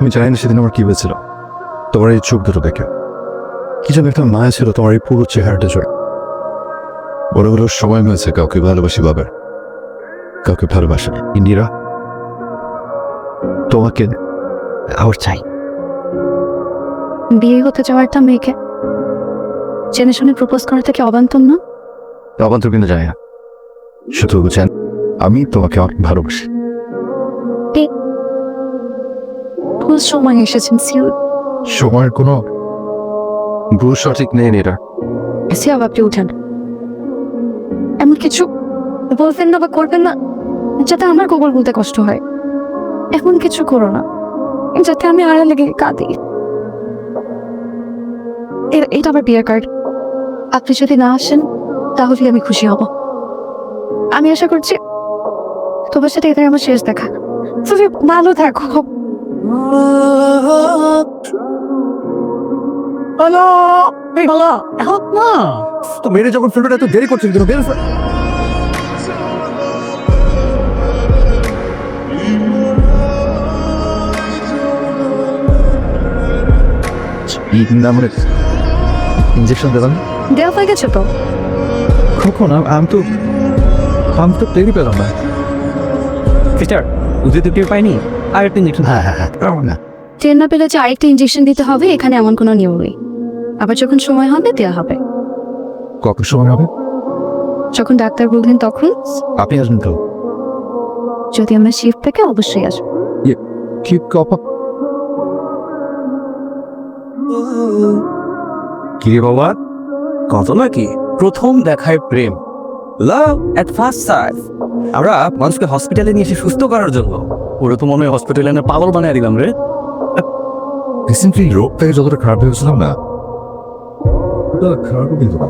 আমি জানি না সেদিন আমার কি হয়েছিল। তোমার এই চোখ দুটো দেখে। কি যেন একটা মায়া ছিল তোমার এই পুরো চেহারাটা জয় বড় বড় সময় হয়েছে কাউকে ভালোবাসি বাবার কাউকে ভালোবাসে ইন্দিরা তোমাকে আবার চাই। বিয়ে হতে যাওয়ার একটা মেয়েকে? জেনে শুনে প্রপোজ করা থেকে অবান্তর না? অবান্তর কিন্তু জানি না। শুধু জান আমি তোমাকে অনেক ভালোবাসি। ভুল সময় এসেছেন সিউ সময়ের কোনো ভুল সঠিক নেই সিয়াব আপনি উঠেন। এমন কিছু বলবেন না বা করবেন না যাতে আমার কবর বলতে কষ্ট হয়। এমন কিছু করো না যাতে আমি আড়া লেগে কাঁদি। এটা আমার বিয়ের কার্ড আপনি যদি না আসেন তাহলে আমি খুশি হব। আমি আশা করছি তোমার সাথে এটাই আমার শেষ দেখা। তুমি ভালো থাকো। হ্যালো এই বাবা এখন না তো মেরে যখন ফিল্মটা এত দেরি করছেন কেন বের ইঞ্জেকশন দেবেন দেওয়া হয়ে গেছে তো। কখন? আম- তো আমি তো টেরি পেলাম না। সিস্টার তো টের পাইনি আর একটা ইঞ্জেকশন হ্যাঁ হ্যাঁ হ্যাঁ। পারব না। ট্রেন না পেলে যে আরেকটা ইঞ্জেকশন দিতে হবে এখানে এমন কোনো নিয়ম নেই। আবার যখন সময় হবে দেওয়া হবে। কখন সময় হবে? যখন ডাক্তার বলবেন তখন? আপনি আসবেন তো? যদি আমরা শিফট থেকে অবশ্যই আসব। কি কপা? কি রে বাবা? কত নাকি? প্রথম দেখায় প্রেম। লাভ এট ফার্স্ট সাইট আমরা মানুষকে হসপিটালে নিয়ে এসে সুস্থ করার জন্য ওরা তো মনে হয় হসপিটালে এনে পাগল বানিয়ে দিলাম রে। রিসেন্টলি রোগটাকে যতটা খারাপ ভেবেছিলাম না খারাপও কিন্তু না।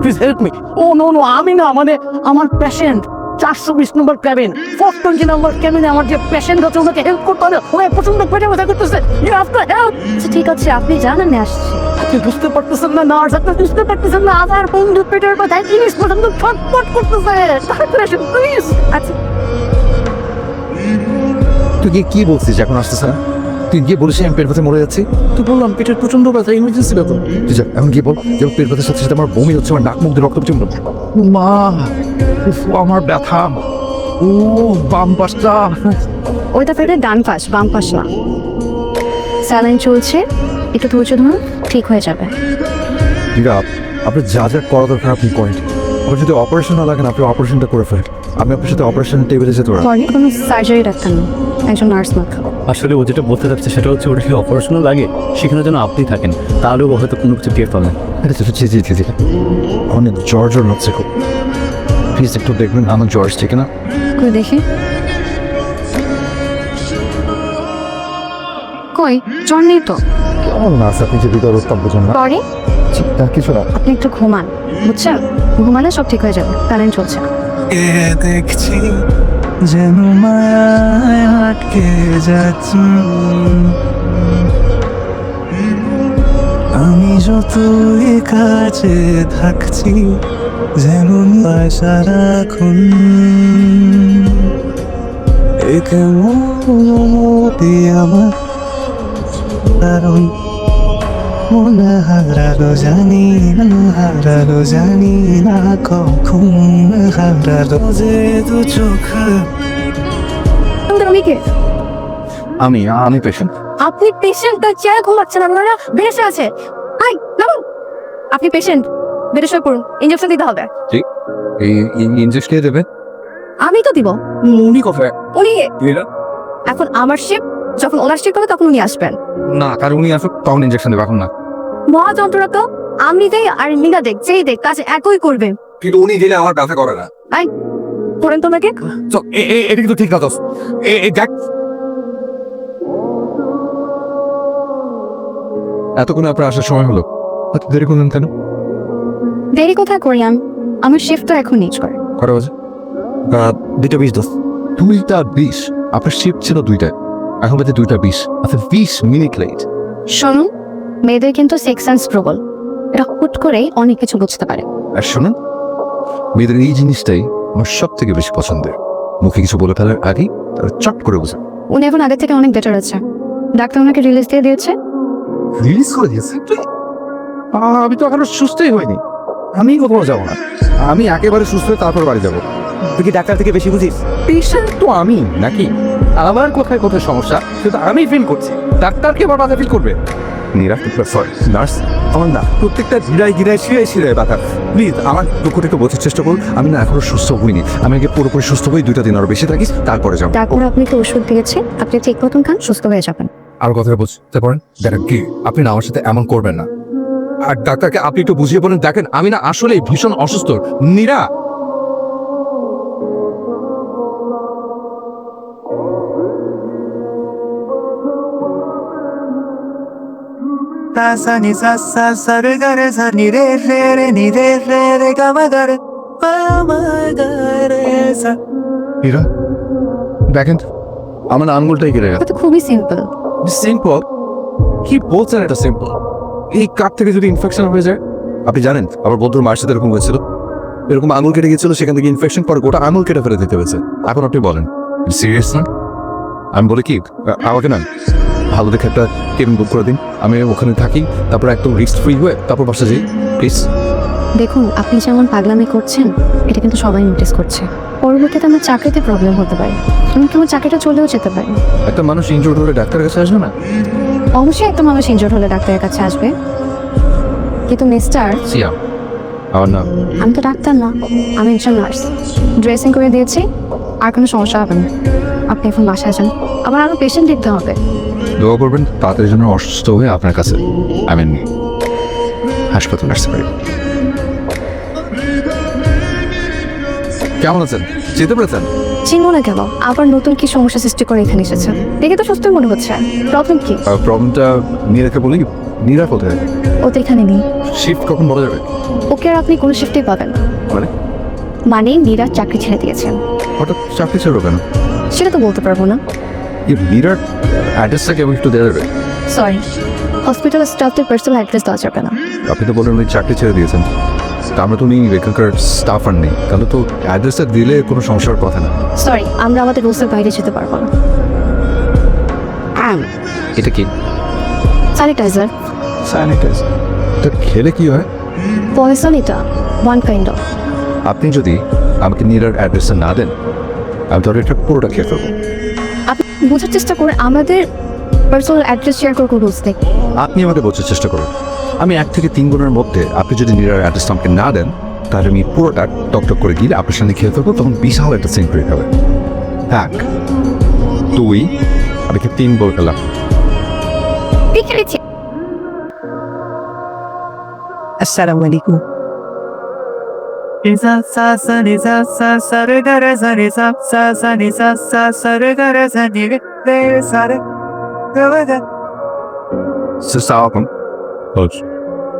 Please help me oh no no আমি না মানে আমার পেশেন্ট চারশো বিশ number cabin four twenty number ক্যাবিনে আমার যে পেশেন্ট আছে ওনাকে হেল্প করতে হবে। ওরা প্রচণ্ড পেটে ব্যথা করতেছে। ইউ হ্যাভ টু হেল্প ঠিক আছে আপনি জানান আসছি। আপনি বুঝতে পারতেছেন না নার্স আপনি বুঝতে পারতেছেন না আমার বন্ধু পেটের কথায় জিনিস পর্যন্ত ছটপট করতেছে। তাড়াতাড়ি আসুন প্লিজ আচ্ছা। তুই গিয়ে কি বলছিস এখন আসতেছে না? তুই গিয়ে বলিস আমি পেট ব্যথা মরে যাচ্ছি? তো বললাম পেটের প্রচণ্ড ব্যথা ইমার্জেন্সি ব্যাপার। তুই যা এখন গিয়ে বল যে পেট ব্যথার সাথে সাথে আমার বমি হচ্ছে আমার নাক মুখ দিয়ে রক্ত পড়ছে মা উফ, আমার ব্যথা। ও বাম পাশটা। ওইটা ফেলে ডান পাশ বাম পাশ না। স্যালাইন চলছে একটু ধৈর্য ধরুন ঠিক হয়ে যাবে। ঠিক আপনার যা যা করা দরকার আপনি করেন। আমার যদি অপারেশন না লাগে না আপনি অপারেশনটা করে ফেলেন। আমি আপনার সাথে অপারেশন টেবিলে যেতে পারব। পরে কোনো সার্জারি ডাক্তার নেই। একজন নার্স মাত্র। আসলে ও যেটা বলতে চাচ্ছে সেটা হচ্ছে ওটা যদি অপারেশনাল লাগে সেখানে যেন আপনি থাকেন তাহলেও ও হয়তো কোনো কিছু টের পাবেন জি জি জি জি অনেক জ্বর জ্বর হচ্ছে খুব প্লিজ একটু দেখবেন আমার জ্বর ঠিক না? কই দেখি। কই? জ্বর নেই তো? কেমন না আপনি যে বিদায় উত্তম বুঝুন না? পরে চিন্তা কিছু না। আপনি একটু ঘুমান বুঝছেন? ঘুমালে সব ঠিক হয়ে যাবে স্যালাইন চলছে। এ দেখছি যেন মায়ায় আটকে যাচ্ছি। আমি যতই কাছে থাকছি যেন সারাক্ষণ। এ কেমন আমার? কারণ মনে হারালো জানি না হারালো জানি না কখন হারালো যে দু চোখ আমি কে? আমি আমি পেশেন্ট আপনি পেশেন্ট তার চেয়ারে ঘুমাচ্ছেন আপনারা বেড়ে আছে। হাই নামুন। আপনি পেশেন্ট বেড়ে শুয়ে পড়ুন ইঞ্জেকশন দিতে হবে। এই ইঞ্জেকশন কে দেবে আমি তো দিব। উনি কফে উনি এখন আমার শিপ যখন ওনার শিপ হবে তখন উনি আসবেন। না কারণ উনি আসুক তখন ইঞ্জেকশন দেবে এখন না। মহা যন্ত্রণা তো আমি দেই আর মিনা দেখ যেই দেখ কাজ একই করবে। কিন্তু উনি দিলে আমার ব্যথা করে না। আই করেন তোমাকে। এটা কিন্তু ঠিক না দোস্ত দেখ। এতক্ষণ আপনার আসার সময় হলো। এত দেরি করলেন কেন? দেরি কোথায় করি আমি? আমার শিফট তো এখন নিচ করে কটা বাজে? দুইটা বিশ দোস্ত দুইটা বিশ? আপনার শিফট ছিল দুইটা এখন বাজে দুইটা বিশ। আচ্ছা বিশ মিনিট লেট শুনুন মেয়েদের কিন্তু সেক্স সেন্স প্রবল এটা হুট করেই অনেক কিছু বুঝতে পারে। আর শোনেন মেয়েদের এই জিনিসটাই আমার সব থেকে বেশি পছন্দের। মুখে কিছু বলে ফেলার আগেই তারা চট করে বুঝে। উনি এখন আগের থেকে অনেক বেটার আছে। ডাক্তার ওনাকে রিলিজ দিয়ে দিয়েছে। রিলিজ করে দিয়েছে? আমি তো এখনও সুস্থই হয়নি আমি কোথাও যাব না। আমি একেবারে সুস্থ হয়ে তারপর বাড়ি যাব। তুই কি ডাক্তার থেকে বেশি বুঝিস? পেশেন্ট তো আমি নাকি? আমার কোথায় কোথায় সমস্যা সেটা আমি ফিল করছি। ডাক্তারকে বাধা ফিল করবে? নীরা সরি নার্স আমার না প্রত্যেকটা শিরায় শিরায় ব্যথা। প্লিজ আমার বোঝার চেষ্টা করুন আমি না এখনও সুস্থ হইনি। আমি আগে পুরোপুরি সুস্থ হই দুইটা দিন আরও বেশি থাকিস তারপরে যাব। ডাক্তার আপনাকে ওষুধ দিয়েছে আপনি ঠিক মতন খান সুস্থ হয়ে যাবেন। আর কথা বুঝতে পারেন দেখেন কি আপনি না আমার সাথে এমন করবেন না। আর ডাক্তারকে আপনি একটু বুঝিয়ে বলেন দেখেন আমি না আসলেই ভীষণ অসুস্থ। Nira Ta sa ni sa sa sa re ga re sa ni re re re ni re re re ga ma ga re ma ma ga re sa Nira দেখেন আমার না আঙ্গুলটাই কেটে গেছে। এটা তো খুবই সিম্পল সিম্পল কি বলছেন এটা সিম্পল এই কাপ থেকে যদি ইনফেকশন হয়ে যায়? আপনি জানেন আমার বন্ধুর মায়ের সাথে এরকম হয়েছিল। এরকম আঙুল কেটে গিয়েছিল সেখান থেকে ইনফেকশন পরে গোটা আঙুল কেটে ফেলে দিতে হয়েছে। এখন আপনি বলেন। সিরিয়াস না আমি বলি কি আমাকে না ভালো দেখে একটা কেবিন বুক করে দিন। আমি ওখানে থাকি তারপর একদম রিস্ক ফ্রি হয়ে তারপর বাসা যাই। প্লিজ দেখুন আপনি যেমন পাগলামি করছেন এটা কিন্তু সবাই নোটিস করছে। পরবর্তীতে আমার চাকরিতে প্রবলেম হতে পারে। এমনকি আমার চাকরিটা চলেও যেতে পারে? একটা মানুষ ইনজোর্ড হলে ডাক্তারের কাছে আসবে না? অবশ্যই একটা মানুষ ইনজোর্ড হলে ডাক্তারের কাছে আসবে। কিন্তু মিস্টার সিয়াম আমার নাম। আমি তো ডাক্তার না আমি একজন নার্স ড্রেসিং করে দিয়েছি আর কোনো সমস্যা হবে না। আপনি এখন বাসায় যান। আবার আরও পেশেন্ট দেখতে হবে। দোয়া করবেন তাড়াতাড়ি জন্য অসুস্থ হয়ে আপনার কাছে আই মিন হাসপাতালে আসতে পারি। কেমন আছেন? যেতে পেরেছেন? চিনব না কেন আবার নতুন কি সমস্যা সৃষ্টি করে এখানে এসেছে। দেখে তো সুস্থ মনে হচ্ছে। প্রবলেম কি? প্রবলেমটা নীরাকে বলি নীরা কোথায়? ও তো এখানে নেই। শিফট কখন বলা যাবে? ওকে আর আপনি কোনো শিফটেই পাবেন না। মানে? মানে নীরা চাকরি ছেড়ে দিয়েছেন হঠাৎ চাকরি ছেড়ো কেন? সেটা তো বলতে পারব না। এই নীরার অ্যাড্রেসটা কেমন একটু দেওয়া যাবে। সরি হসপিটাল স্টাফদের পার্সোনাল অ্যাড্রেস দেওয়া যাবে না। আপনি তো বলেন উনি চাকরি ছেড়ে দিয়েছেন। তা আমরা তো উনি এখানকার স্টাফ আর নেই। তাহলে তো অ্যাড্রেসটা দিলে কোনো সমস্যার কথা না। সরি আমরা আমাদের রুলসের বাইরে যেতে পারব না। এটা কি? স্যানিটাইজার স্যানিটাইজ এটা খেলে কি হয়? পয়সন এটা ওয়ান কাইন্ড অফ আপনি যদি আমাকে নিরার অ্যাড্রেসটা না দেন আমি তাহলে এটা পুরোটা খেয়ে ফেলব। বোঝার চেষ্টা করে আমাদের পার্সোনাল অ্যাড্রেস শেয়ার করে কোনো নেই। আপনি আমাকে বোঝার চেষ্টা করুন। আমি এক থেকে তিন গুণের মধ্যে আপনি যদি নীরার অ্যাড্রেসটা আমাকে না দেন তাহলে আমি পুরোটা টকটক করে গিয়ে আপনার সামনে খেয়ে ফেলব তখন বিশাল একটা সিন করে যাবে এক দুই আমি কি তিন বল গেলাম ঠিক আছে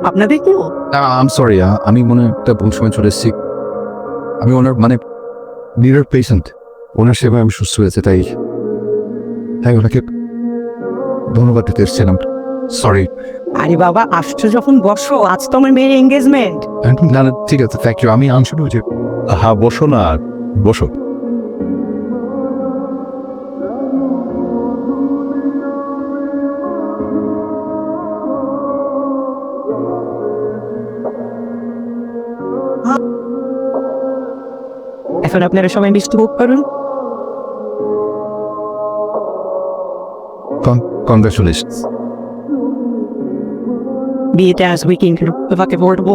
আপনাদের আম সরি আমি মনে একটা ভুল সময় চলে এসেছি আমি ওনার মানে নীরার পেশেন্ট ওনার সেবায় আমি সুস্থ হয়েছে তাই তাই ওনাকে ধন্যবাদ দিতে এসেছিলাম সরি আরে বাবা আসছো যখন বসো আজ তো আমার মেয়ের এঙ্গেজমেন্ট না না ঠিক আছে থ্যাংক ইউ আমি আনসার হয়েছি হ্যাঁ বসো না বসো। এখন আপনারা সবাই মিষ্টি ভোগ করুন। কংগ্রেচুলেশন বিয়েতে আসবে কিন্তু তোমাকে বলব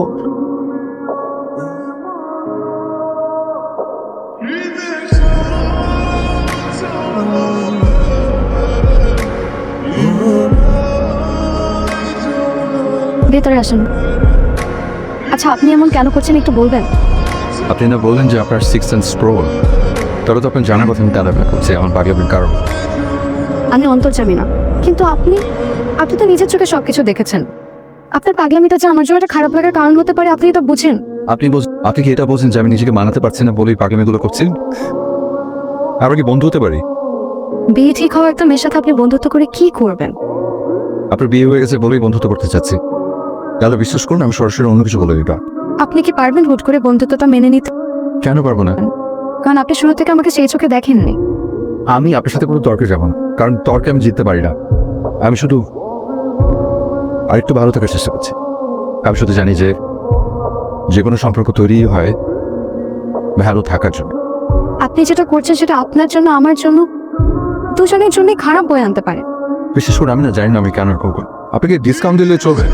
ভেতরে আসেন। আচ্ছা আপনি এমন কেন করছেন একটু বলবেন? আপনি না বললেন যে আপনার সিক্স সেন্স প্রবল তাহলে তো আপনার জানার কথা আমি তার ব্যাপার করছি আমার বাড়ি আপনার কারণ আমি অন্তর্জামি না। কিন্তু আপনি আপনি তো নিজের চোখে সবকিছু দেখেছেন। আপনার পাগলামিটা যে আমার জন্য একটা খারাপ লাগার কারণ হতে পারে আপনি তো বুঝেন। আপনি বোঝ- আপনি কি এটা বলছেন যে আমি নিজেকে মানাতে পারছি না বলেই পাগলামিগুলো করছি আমরা কি বন্ধু হতে পারি? বিয়ে ঠিক হওয়া একটা মেয়ের সাথে আপনি বন্ধুত্ব করে কি করবেন? আপনার বিয়ে হয়ে গেছে বলেই বন্ধুত্ব করতে চাচ্ছি। তাহলে বিশ্বাস করুন আমি সরাসরি অন্য কিছু বলে দিতাম আপনি কি পারবেন হুট করে বন্ধুত্বটা মেনে নিতে? কেন পারব না? কারণ আপনি শুরু থেকে আমাকে সেই চোখে দেখেননি। আমি আপনার সাথে কোনো তর্কে যাব না কারণ তর্কে আমি জিততে পারি না। আমি শুধু আরেকটু ভালো থাকার চেষ্টা করছি। আমি শুধু জানি যে যে কোনো সম্পর্ক তৈরি হয় ভালো থাকার জন্য। আপনি যেটা করছেন সেটা আপনার জন্য আমার জন্য দুজনের জন্যই খারাপ বয়ে আনতে পারে। বিশেষ করে আমি না জানি না আমি কেন করব। আপনাকে ডিসকাউন্ট দিলে চলবে।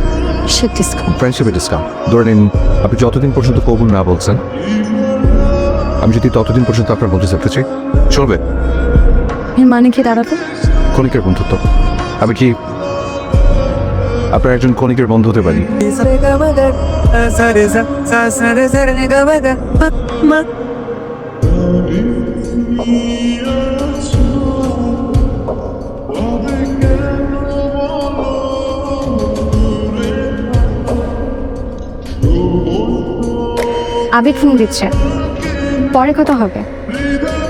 সে ডিসকাউন্ট ফ্রেন্ডশিপের ডিসকাউন্ট ধরে নিন আপনি যতদিন পর্যন্ত কবুল না বলছেন আমি যদি ততদিন পর্যন্ত আপনার বলতে চাইতে চাই চলবে। এর মানে কি দাঁড়াতো? ক্ষণিকের বন্ধুত্ব। আমি কি আপনার একজন ক্ষণিকের বন্ধু হতে পারি. আবেগ ফোন দিচ্ছে। পরে কথা হবে।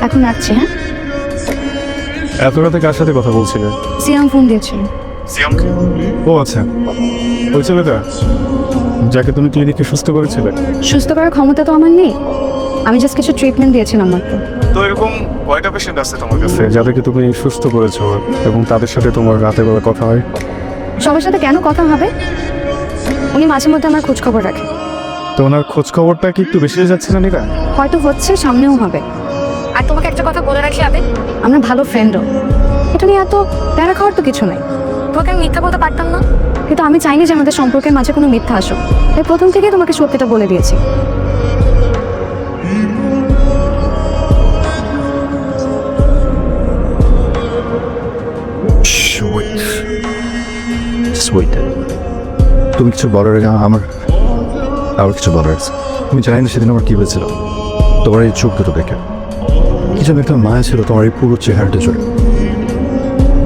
এখন রাখছি হ্যাঁ? এত রাতে কার সাথে কথা বলছিলে? সিয়াম ফোন দিয়েছিল। ও আচ্ছা। ওই ছেলেটা যাকে তুমি ক্লিনিকে সুস্থ করেছিলে? সুস্থ করার ক্ষমতা তো আমার নেই। আমি জাস্ট কিছু ট্রিটমেন্ট দিয়েছিলাম মাত্র। তো এরকম কয়টা পেশেন্ট আছে তোমার কাছে? যাদেরকে তুমি সুস্থ করেছ এবং তাদের সাথে তোমার রাতে বেলা কথা হয়? সবার সাথে কেন কথা হবে? উনি মাঝে মধ্যে আমার খোঁজ খবর রাখে। তো ওনার খোঁজ খবরটা কি একটু বেশি হয়ে যাচ্ছে না? নিরা হয়তো হচ্ছে সামনেও হবে। আর তোমাকে একটা কথা বলে রাখি আবে? আমরা ভালো ফ্রেন্ডও এটা নিয়ে এত প্যারা খাওয়ার তো কিছু নাই। তোমাকে আমি মিথ্যা বলতে পারতাম না। কিন্তু আমি চাইনি যে আমাদের সম্পর্কের মাঝে কোনো মিথ্যা আসুক। তাই প্রথম থেকে তোমাকে সত্যিটা বলে দিয়েছি। সুইট তুমি কিছু বলার আগে আমার আবার কিছু বলার আছে। তুমি জানি না সেদিন আমার কি হয়েছিল। তোমার এই চোখ দুটো দেখে। কি যেন একটা মায়া ছিল তোমার এই পুরো চেহারাটা জুড়ে।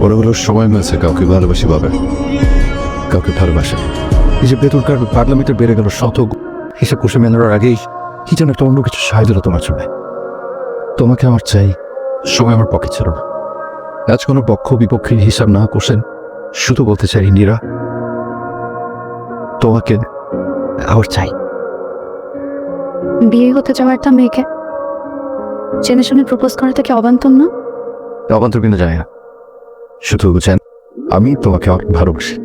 বড়গুলো সময় হয়েছে কাউকে ভালোবাসি পাবে কাউকে ভালোবাসে। এই যে বেতনকার পার্লামেন্টে বেড়ে গেল শত হিসেব কষে মেলানোর আগেই কি যেন একটা অন্য কিছু সাহায্য দিল তোমার জন্য। তোমাকে আমার চাই সময় আমার পক্ষে ছিল না। আজ কোনো পক্ষ বিপক্ষের হিসাব না করছেন শুধু বলতে চাই নীরা তোমাকে আমার চাই। বিয়ে হতে যাওয়া একটা মেয়েকে? জেনে শুনে প্রপোজ করা কি অবান্তর না? অবান্তর কিন্তু জানি না। শুধু বুঝেন আমি তোমাকে অনেক ভালোবাসি।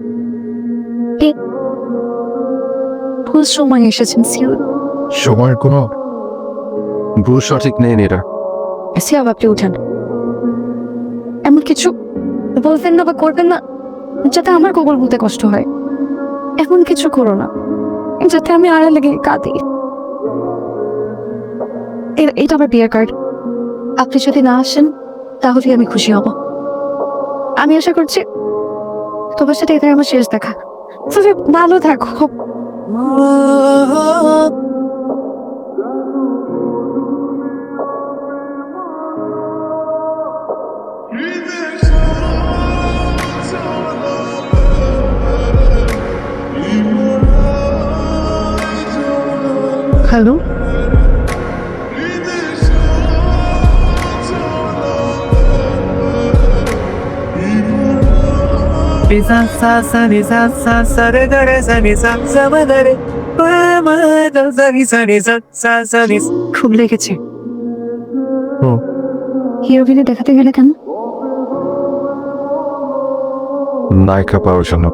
ভুল সময় এসেছেন সিউ সময়ের কোনো ভুল সঠিক নেই নীরা। সিয়াব আপনি উঠেন। এমন কিছু বলবেন না বা করবেন না যাতে আমার কবর বলতে কষ্ট হয়। এমন কিছু করো না যাতে আমি আড়ালে লেগে কাঁদি। এটা আমার বিয়ের কার্ড আপনি যদি না আসেন তাহলে আমি খুশি হব। আমি আশা করছি তোমার সাথে এটাই আমার শেষ দেখা। তবে ভালো থাকো। Hello Ni sa sa sa ni sa sa sa re ga re sa ni sa sa ma ga re. Ma ma da sa ni sa ni sa sa sa ni sa. খুব লেগেছে ও। হিরোগিরি দেখাতে গেলে কেন নায়িকা পাওয়ার জন্য